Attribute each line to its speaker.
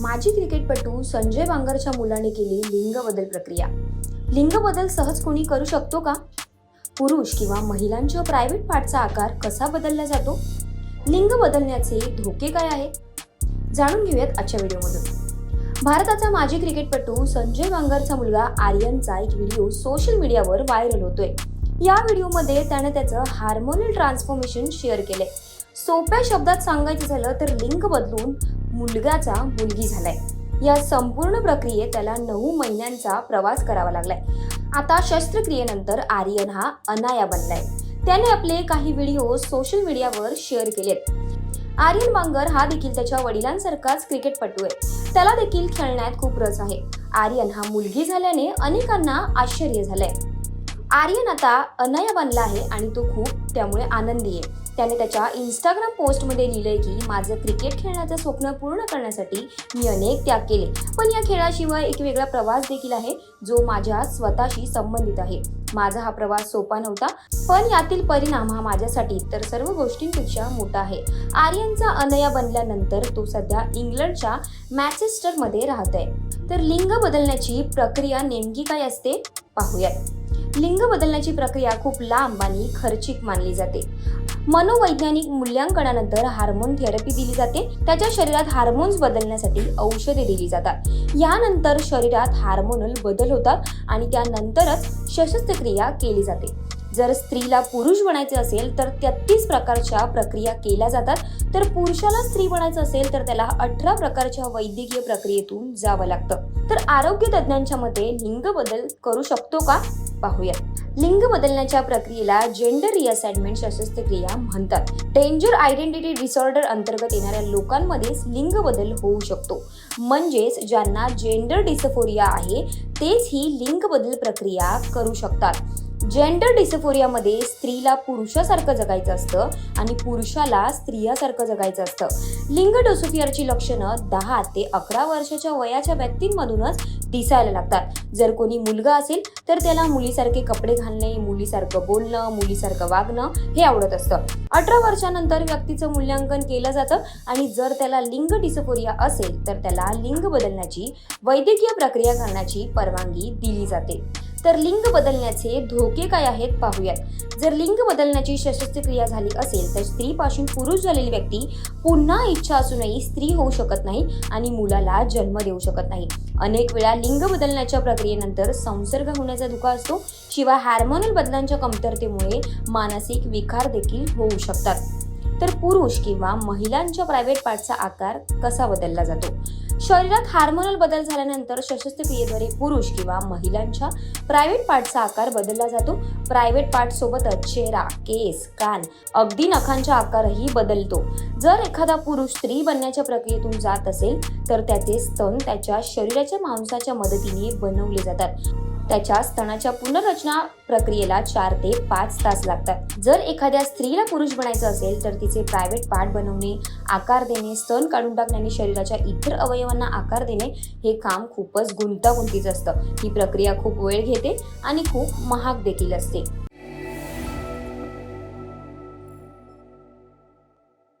Speaker 1: माजी क्रिकेटपटू संजय बांगरच्या मुलाने केली लिंग बदल प्रक्रिया. लिंग बदल सहज कोणी करू शकतो का? पुरुष किंवा महिलांच्या प्रायव्हेट पार्टचा आकार कसा बदलला जातो? लिंग बदलण्याचे धोके काय आहेत जाणून घेऊयात आजच्या व्हिडिओमधून. भारताचा माजी क्रिकेटपटू संजय बांगरचा मुलगा आर्यनचा एक व्हिडिओ सोशल मीडियावर व्हायरल होतोय. या व्हिडिओमध्ये त्याने त्याचं हार्मोनल ट्रान्सफॉर्मेशन शेअर केले सोप्या शब्दात सांगायचं झालं तर लिंग बदलून मुलगाचा मुलगी झालाय. या संपूर्ण प्रक्रियेत त्याला नऊ महिन्यांचा प्रवास करावा लागलाय. आता शस्त्रक्रियेनंतर आर्यन हा अनाया बनलाय. त्याने आपले काही व्हिडिओ सोशल मीडियावर शेअर केलेत. आर्यन मांगर हा देखील त्याच्या वडिलांसारखाच क्रिकेटपटू आहे. त्याला देखील खेळण्यात खूप रस आहे. आर्यन हा मुलगी झाल्याने अनेकांना आश्चर्य झालंय. आर्यन आता अनया बनला आहे आणि तो खूप त्यामुळे आनंदी आहे. त्याने त्याच्या इंस्टाग्राम पोस्टमध्ये लिहिलंय की माझं क्रिकेट खेळण्याचं स्वप्न पूर्ण करण्यासाठी मी अनेक त्याग केले. पण या खेळाशिवाय एक वेगळा प्रवास देखील आहे जो माझ्या स्वतःशी संबंधित आहे. माझा हा प्रवास सोपा नव्हता पण यातील परिणाम हा माझ्यासाठी तर सर्व गोष्टींपेक्षा मोठा आहे. आर्यनचा अनया बनल्यानंतर तो सध्या इंग्लंडच्या मॅचेस्टरमध्ये राहत आहे तर लिंग बदलण्याची प्रक्रिया नेमकी काय असते? पाहूयात. लिंग बदलण्याची प्रक्रिया खूप लांब आणि खर्चिक मानली जाते. मनोवैज्ञानिक मूल्यांकनानंतर हार्मोन थेरपी दिली जाते. त्याच्या शरीरात हार्मोन्स बदलण्यासाठी औषधे दिली जातात. यानंतर शरीरात हार्मोनल बदल होतात आणि त्यानंतरच शस्त्रक्रिया केली जाते. जर स्त्रीला पुरुष बनायचे असेल तर तेहतीस प्रकारच्या प्रक्रिया केल्या जातात. तर पुरुषाला स्त्री बनायचं असेल तर त्याला अठरा प्रकारच्या वैद्यकीय प्रक्रियेतून जावं लागतं. तर आरोग्य तज्ज्ञांच्या मते लिंग बदल करू शकतो का? पाहूया लिंग बदलण्याच्या प्रक्रियेला जेंडर रिअसाइनमेंट शस्त्रक्रिया म्हणतात. डेंजर आयडेंटिटी डिसऑर्डर अंतर्गत येणाऱ्या लोकांमध्येच लिंग बदल होऊ शकतो. म्हणजेच ज्यांना जेंडर डिसफोरिया आहे तेच ही लिंग बदल प्रक्रिया करू शकतात. जेंडर डिसफोरियामध्ये स्त्रीला पुरुषासारखं जगायचं असतं आणि पुरुषाला स्त्रियासारखं जगायचं असतं. लिंग डोसोफियरची लक्षणं दहा ते अकरा वर्षाच्या वयाच्या व्यक्तींमधूनच दिसायला लागतात. जर कोणी मुलगा असेल तर त्याला मुलीसारखे कपडे घालणे मुलीसारखं बोलणं मुलीसारखं वागणं हे आवडत असतं. अठरा वर्षानंतर व्यक्तीचं मूल्यांकन केलं जातं आणि जर त्याला लिंग डिसफोरिया असेल तर त्याला लिंग बदलण्याची वैद्यकीय प्रक्रिया करण्याची परवानगी दिली जाते. तर लिंग बदलण्याचे धोके काय आहेत पाहूयात. जर लिंग बदलण्याची शस्त्रक्रिया झाली असेल तर स्त्रीपासून पुरुष झालेली व्यक्ती पुन्हा इच्छा असूनही स्त्री होऊ शकत नाही आणि मुलाला जन्म देऊ शकत नाही. अनेक वेळा लिंग बदलण्याच्या प्रक्रियेनंतर संसर्ग होण्याचा धोका असतो शिवाय हार्मोनल बदलांच्या कमतरतेमुळे मानसिक विकार देखील होऊ शकतात. तर पुरुष किंवा महिलांच्या प्रायव्हेट पार्टचा आकार कसा बदलला जातो? शरीरात हार्मोनल बदल झाल्यानंतर शस्त्रक्रियेद्वारे पुरुष किंवा महिलांच्या प्रायव्हेट पार्टचा आकार बदलला जातो. प्रायव्हेट पार्ट सोबतच चेहरा केस कान अगदी नखांचा आकारही बदलतो. जर एखादा पुरुष स्त्री बनण्याच्या प्रक्रियेतून जात असेल तर त्याचे स्तन त्याच्या शरीराच्या मांसाच्या मदतीने बनवले जातात. त्याच्या स्तनाच्या पुनर्रचना प्रक्रियेला चार ते पाच तास लागतात. जर एखाद्या स्त्रीला पुरुष बनायचं असेल तर तिचे प्रायव्हेट पार्ट बनवणे आकार देणे स्तन काढून टाकणे आणि शरीराच्या इतर अवयवांना आकार देणे हे काम खूपच गुंतागुंतीचं असतं. ही प्रक्रिया खूप वेळ घेते आणि खूप महाग देखील असते.